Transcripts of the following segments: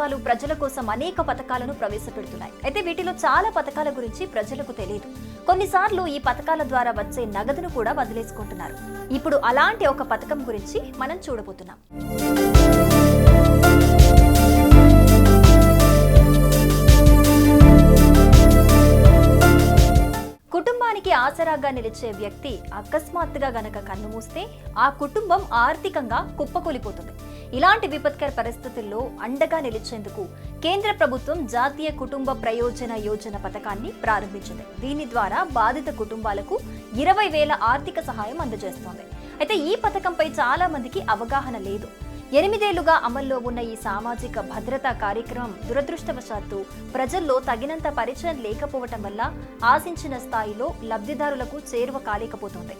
ప్రభుత్వాలు ప్రజల కోసం అనేక పథకాలను ప్రవేశపెడుతున్నాయి. అయితే వీటిలో చాలా పథకాల గురించి ప్రజలకు తెలియదు. కొన్నిసార్లు ఈ పథకాల ద్వారా వచ్చే నగదును కూడా వదిలేసుకుంటున్నారు. ఇప్పుడు అలాంటి ఒక పథకం గురించి మనం చూడబోతున్నాం. కుటుంబానికి ఆసరాగా నిలిచే వ్యక్తి అకస్మాత్తుగా గనక కన్నుమూస్తే ఆ కుటుంబం ఆర్థికంగా కుప్పకూలిపోతుంది. ఇలాంటి విపత్కర పరిస్థితుల్లో అండగా నిలిచేందుకు కేంద్ర ప్రభుత్వం జాతీయ కుటుంబ ప్రయోజన యోజన పథకాన్ని ప్రారంభించింది. దీని ద్వారా బాధిత కుటుంబాలకు ఇరవై వేల ఆర్థిక సహాయం అందజేస్తోంది. అయితే ఈ పథకంపై చాలా మందికి అవగాహన లేదు. ఎనిమిదేళ్ళుగా అమల్లో ఉన్న ఈ సామాజిక భద్రతా కార్యక్రమం దురదృష్టవశాత్తు ప్రజల్లో తగినంత పరిచయం లేకపోవటం వల్ల ఆశించిన స్థాయిలో లబ్ధిదారులకు చేరువ కాలేకపోతుంది.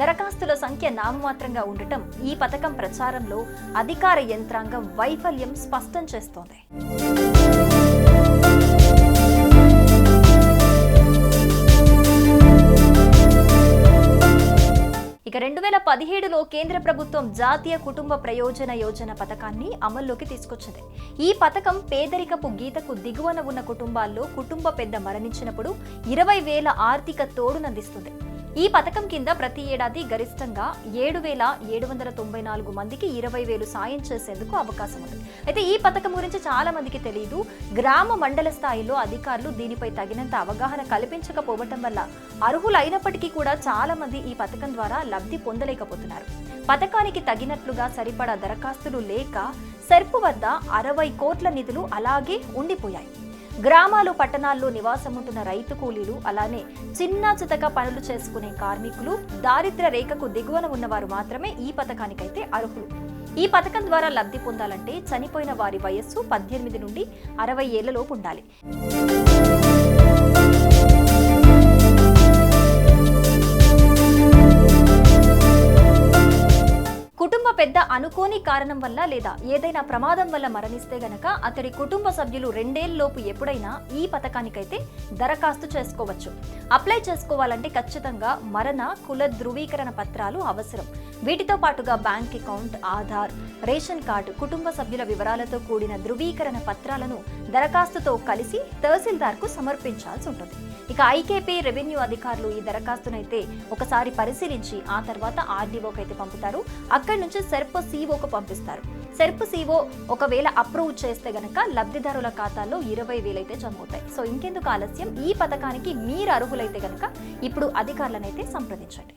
దరఖాస్తుల సంఖ్య నామమాత్రంగా ఉండటం ఈ పథకం ప్రచారంలో అధికార యంత్రాంగం వైఫల్యం స్పష్టం చేస్తోంది. వేల పదిహేడులో కేంద్ర ప్రభుత్వం జాతీయ కుటుంబ ప్రయోజన యోజన పథకాన్ని అమల్లోకి తీసుకొచ్చింది. ఈ పథకం పేదరికపు గీతకు దిగువన ఉన్న కుటుంబాల్లో కుటుంబ పెద్ద మరణించినప్పుడు ఇరవై వేల ఆర్థిక తోడునందిస్తుంది. ఈ పథకం కింద ప్రతి ఏడాది గరిష్టంగా ఏడు వేల ఏడు వందల తొంభై నాలుగు మందికి ఇరవై వేలు సాయం చేసేందుకు అవకాశం ఉంది. అయితే ఈ పథకం గురించి చాలా మందికి తెలియదు గ్రామ మండల స్థాయిలో అధికారులు దీనిపై తగినంత అవగాహన కల్పించకపోవటం వల్ల అర్హులైనప్పటికీ కూడా చాలా మంది ఈ పథకం ద్వారా లబ్ధి పొందలేకపోతున్నారు. పథకానికి తగినట్లుగా సరిపడా దరఖాస్తులు లేక సెర్పు వద్ద అరవై కోట్ల నిధులు అలాగే ఉండిపోయాయి. గ్రామాలు పట్టణాల్లో నివాసముంటున్న రైతు కూలీలు అలానే చిన్న చితక పనులు చేసుకునే కార్మికులు దారిద్ర రేఖకు దిగువన ఉన్నవారు మాత్రమే ఈ పథకానికైతే అర్హులు. ఈ పథకం ద్వారా లబ్ధి పొందాలంటే చనిపోయిన వారి వయస్సు పద్దెనిమిది నుండి అరవై ఏళ్ళలోపు ఉండాలి. అనుకోని కారణం వల్ల లేదా ఏదైనా ప్రమాదం వల్ల మరణిస్తే గనక అతడి కుటుంబ సభ్యులు రెండేళ్ళలోపు ఎప్పుడైనా ఈ పథకానికైతే దరఖాస్తు చేసుకోవచ్చు. అప్లై చేసుకోవాలంటే ఖచ్చితంగా మరణ కుల ధృవీకరణ పత్రాలు అవసరం. వీటితో పాటుగా bank account Aadhaar ration card కుటుంబ సభ్యుల వివరాలతో కూడిన ధృవీకరణ పత్రాలను దరఖాస్తుతో కలిసి తహసీల్దార్కు సమర్పించాల్సి ఉంటుంది. ఇక ఐకేపీ రెవెన్యూ అధికారులు ఈ దరఖాస్తునైతే ఒకసారి పరిశీలించి ఆ తర్వాత ఆర్డీఓకి అయితే పంపుతారు. అక్కడి నుంచి సెర్ప్ సీఓకు పంపిస్తారు. సెర్ప్ సీఓ ఒకవేళ అప్రూవ్ చేస్తే గనక లబ్ధిదారుల ఖాతాల్లో ఇరవై వేలైతే జమ అవుతాయి సో ఇంకెందుకు ఆలస్యం? ఈ పథకానికి మీరు అర్హులైతే గనక ఇప్పుడు అధికారులనైతే సంప్రదించండి.